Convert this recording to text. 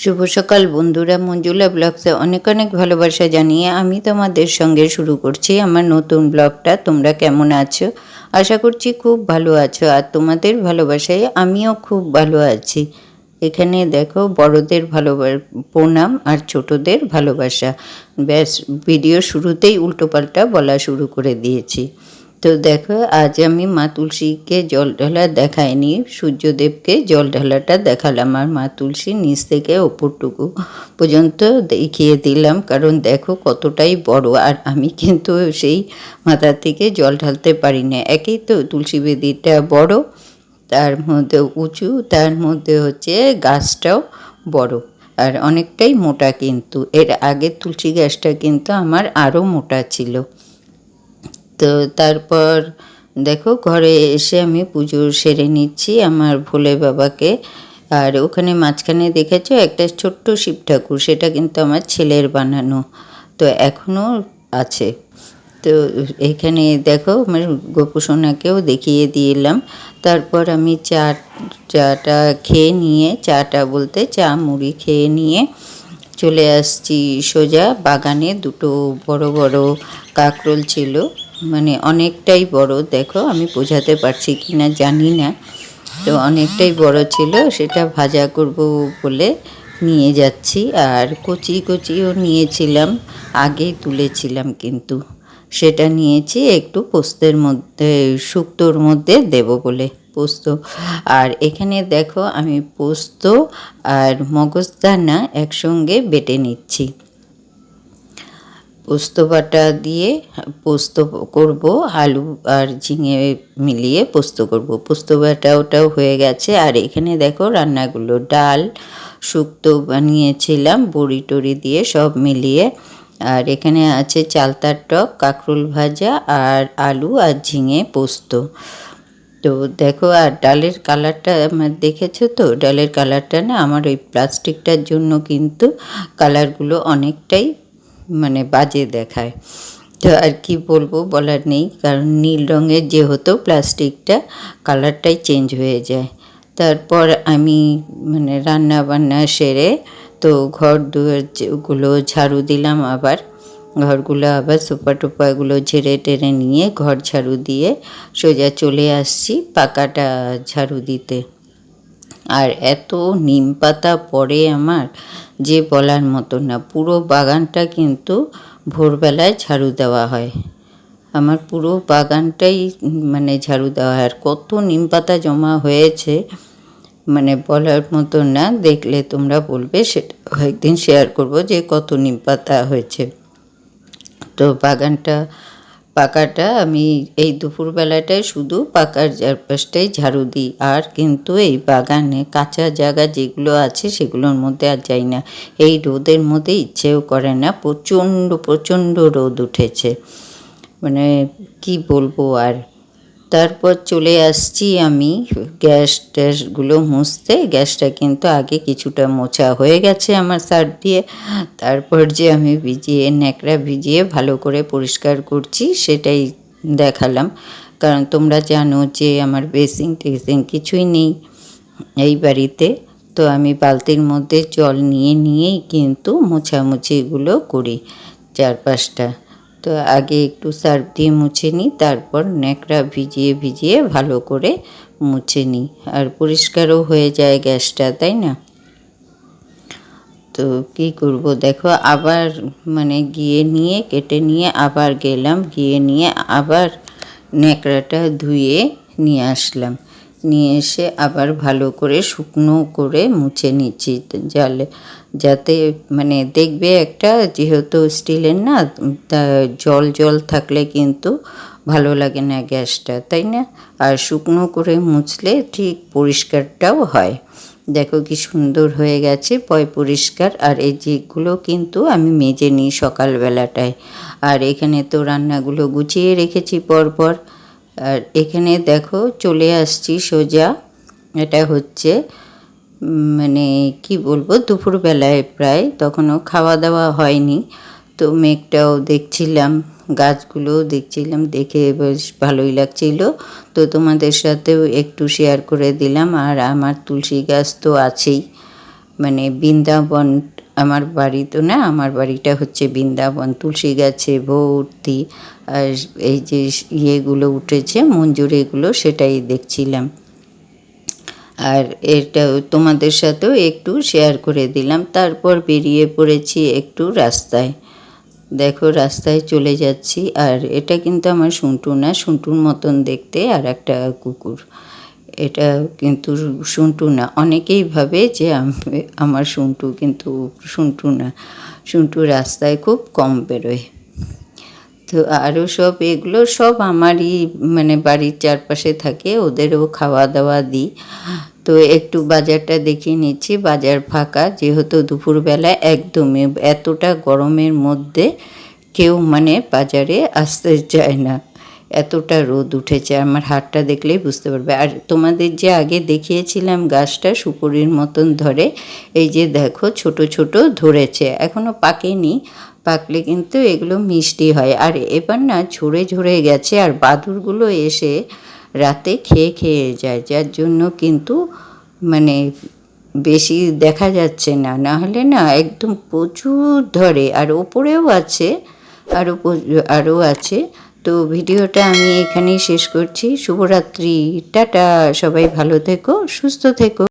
শুভ সকাল বন্ধুরা, মঞ্জুলা ব্লগসে অনেক অনেক ভালোবাসা জানিয়ে আমি তোমাদের সঙ্গে শুরু করছি আমার নতুন ব্লগটা। তোমরা কেমন আছো? আশা করছি খুব ভালো আছো আর তোমাদের ভালোবাসায় আমিও খুব ভালো আছি। এখানে দেখো বড়দের ভালোবাসা প্রণাম আর ছোটদের ভালোবাসা। ব্যাস, ভিডিও শুরুতেই উল্টোপাল্টা বলা শুরু করে দিয়েছি। তো দেখো, আজ আমি মা তুলসীকে জল ঢালা দেখাইনি, সূর্যদেবকে জল ঢালাটা দেখালাম আর মা তুলসী নিচ থেকে ওপরটুকু পর্যন্ত দেখিয়ে দিলাম। কারণ দেখো কতটাই বড়, আর আমি কিন্তু সেই মাথা থেকে জল ঢালতে পারি না। একেই তো তুলসী বেদিটা বড়, তার মধ্যে উঁচু, তার মধ্যে হচ্ছে গাছটাও বড়। আর অনেকটাই মোটা কিন্তু। এর আগে তুলসী গাছটা কিন্তু আমার আরও মোটা ছিল। তো তারপর দেখো ঘরে এসে আমি পুজো সেরে নিচ্ছি আমার ভোলে বাবাকে। আর ওখানে মাঝখানে দেখেছ একটা ছোট্ট শিব ঠাকুর, সেটা কিন্তু আমার ছেলের বানানো, তো এখনও আছে। তো এখানে দেখো আমার গোপুসোনাকেও দেখিয়ে দিলাম। তারপর আমি চা, চাটা খেয়ে নিয়ে, চাটা বলতে চা মুড়ি খেয়ে নিয়ে চলে আসছি সোজা। বাগানে দুটো বড় বড় কাকরোল ছিল। মানে অনেকটাই বড়, দেখো আমি বোঝাতে পারছি কি না জানি না। তো অনেকটাই বড় ছিল, সেটা ভাজা করব বলে নিয়ে যাচ্ছি। আর কচি কচিও নিয়েছিলাম আগেই তুলেছিলাম কিন্তু। সেটা নিয়েছি একটু পোস্তের মধ্যে, শুক্তোর মধ্যে দেব বলে পোস্ত। আর এখানে দেখো আমি পোস্ত আর মগজদানা একসঙ্গে বেটে নিচ্ছি। পোস্ত বাটা দিয়ে পোস্ত করব, আলু আর ঝিঙে মিলিয়ে পোস্ত করব। পোস্ত বাটা ওটাও হয়ে গেছে। আর এখানে দেখো রান্নাগুলো, ডাল, শুক্তো বানিয়েছিলাম, বড়ি টড়ি দিয়ে সব মিলিয়ে। আর এখানে আছে চালতার টক, কাঁকরোল ভাজা আর আলু আর ঝিঙে পোস্ত। তো দেখো, আর ডালের কালারটা আমার দেখেছ তো? ডালের কালারটা না, আমার ওই প্লাস্টিকটার জন্য কিন্তু কালারগুলো অনেকটাই মানে বাজে দেখায়। তো আর কি বলব বলার নেই, কারণ নীল রঙের যেহেতু প্লাস্টিকটা, কালারটাই চেঞ্জ হয়ে যায়। তারপর আমি মানে রান্না বান্না সেরে তো ঘর দুয়ারগুলো ঝাড়ু দিলাম আবার, ঘরগুলো আবার সোফা টোপাগুলো ঝেড়ে টেরে নিয়ে ঘর ঝাড়ু দিয়ে সোজা চলে আসছি পাকাটা ঝাড়ু দিতে। আর এত নিম পাতা পড়ে আমার যে বলার মতো না। পুরো বাগানটা কিন্তু ভোরবেলায় ঝাড়ু দেওয়া হয়। আমার পুরো বাগানটাই মানে ঝাড়ু দেওয়া হয়। আর কত নিম পাতা জমা হয়েছে মানে বলার মতো না, দেখলে তোমরা বলবে, সেটা একদিন শেয়ার করব যে কত নিম পাতা হয়েছে। তো বাগানটা পাকাটা আমি এই দুপুরবেলাটায় শুধু পাকার চারপাশটাই ঝাড়ু দিই। আর কিন্তু এই বাগানে কাঁচা জায়গা যেগুলো আছে সেগুলোর মধ্যে আর যাই না। এই রোদের মধ্যে ইচ্ছেও করে না, প্রচণ্ড প্রচণ্ড রোদ উঠেছে। মানে কি বলব আর? তারপর চলে আসছি আমি গ্যাস ট্যাসগুলো মুছতে। গ্যাসটা কিন্তু আগে কিছুটা মোছা হয়ে গেছে আমার সার দিয়ে। তারপর যে আমি ভিজিয়ে, ন্যাকড়া ভিজিয়ে ভালো করে পরিষ্কার করছি সেটাই দেখালাম। কারণ তোমরা জানো যে আমার বেসিং টেসিং কিছুই নেই এই বাড়িতে। তো আমি বালতির মধ্যে জল নিয়ে নিয়েই কিন্তু মোছামুছিগুলো করি চারপাশটা। তো আগে একটু সার্ফ দিয়ে মুছে নিই, তারপর ন্যাকড়া ভিজিয়ে ভিজিয়ে ভালো করে মুছে নিই। আর পরিষ্কারও হয়ে যায় গ্যাসটা, তাই না? তো কি করব? দেখো, আবার মানে গিয়ে নিয়ে, কেটে নিয়ে আবার গেলাম, গিয়ে নিয়ে আবার ন্যাকড়াটা ধুয়ে নিয়ে আসলাম। নিয়ে এসে আবার ভালো করে শুকনো করে মুছে নিচ্ছি জালে। যাতে মানে দেখবে একটা যেহেতু স্টিলের না জল জল থাকলে কিন্তু ভালো লাগে না গ্যাসটা, তাই না? আর শুকনো করে মুছলে ঠিক পরিষ্কারটাও হয়। দেখো কি সুন্দর হয়ে গেছে, পয় পরিষ্কার। আর এই যেগুলো কিন্তু আমি মেজে নিই সকালবেলাটায়। আর এখানে তো রান্নাগুলো গুছিয়ে রেখেছি পরপর। আর এখানে দেখো চলে আসছি সোজা। এটা হচ্ছে মানে কি বলব, দুপুরবেলায় প্রায়, তখনও খাওয়া দাওয়া হয়নি। তো মেঘটাও দেখছিলাম, গাছগুলোও দেখছিলাম, দেখে বেশ ভালোই লাগছিল। তো তোমাদের সাথেও একটু শেয়ার করে দিলাম, আর আমার তুলসী গাছ তো আছেই। মানে বৃন্দাবন আমার বাড়ি তো না, আমার বাড়িটা হচ্ছে বৃন্দাবন, তুলসী গাছে ভর্তি। আর এই যে ইয়েগুলো উঠেছে, মঞ্জুর এগুলো, সেটাই দেখছিলাম। আর এটা তোমাদের সাথেও একটু শেয়ার করে দিলাম। তারপর বেরিয়ে পড়েছি একটু রাস্তায়। দেখো, রাস্তায় চলে যাচ্ছি। আর এটা কিন্তু আমার সুন্টু না সুন্টুর মতন দেখতে আর একটা কুকুর। এটা কিন্তু সুন্টু না। অনেকেই ভাবে যে আমার সুন্টু কিন্তু সুন্টু না। সুন্টু রাস্তায় খুব কম বেরোয়। তো আরও সব এগুলো সব আমারই মানে বাড়ির চারপাশে থাকে, ওদেরও খাওয়া দাওয়া দিই। তো একটু বাজারটা দেখিয়ে নিচ্ছি, বাজার ফাঁকা। যেহেতু দুপুরবেলা একদমই এতটা গরমের মধ্যে কেউ মানে বাজারে আসতে চায় না। এতটা রোদ উঠেছে, আমার হাতটা দেখলেই বুঝতে পারবে। আর তোমাদের যে আগে দেখিয়েছিলাম গাছটা সুপুরির মতন ধরে, এই যে দেখো ছোট ছোট ধরেছে, এখনও পাকেনি। পাকলে কিন্তু এগুলো মিষ্টি হয়। আর এবার না ঝরে ঝরে গেছে আর বাদুরগুলো এসে রাতে খেয়ে খেয়ে যায়, যার জন্য কিন্তু মানে বেশি দেখা যাচ্ছে না। না হলে না একদম প্রচুর ধরে, আর ওপরেও আছে, আরও আরও আছে। তো ভিডিওটা আমি এখানেই শেষ করছি। শুভরাত্রি। টাটা। সবাই ভালো থেকো সুস্থ থেকো।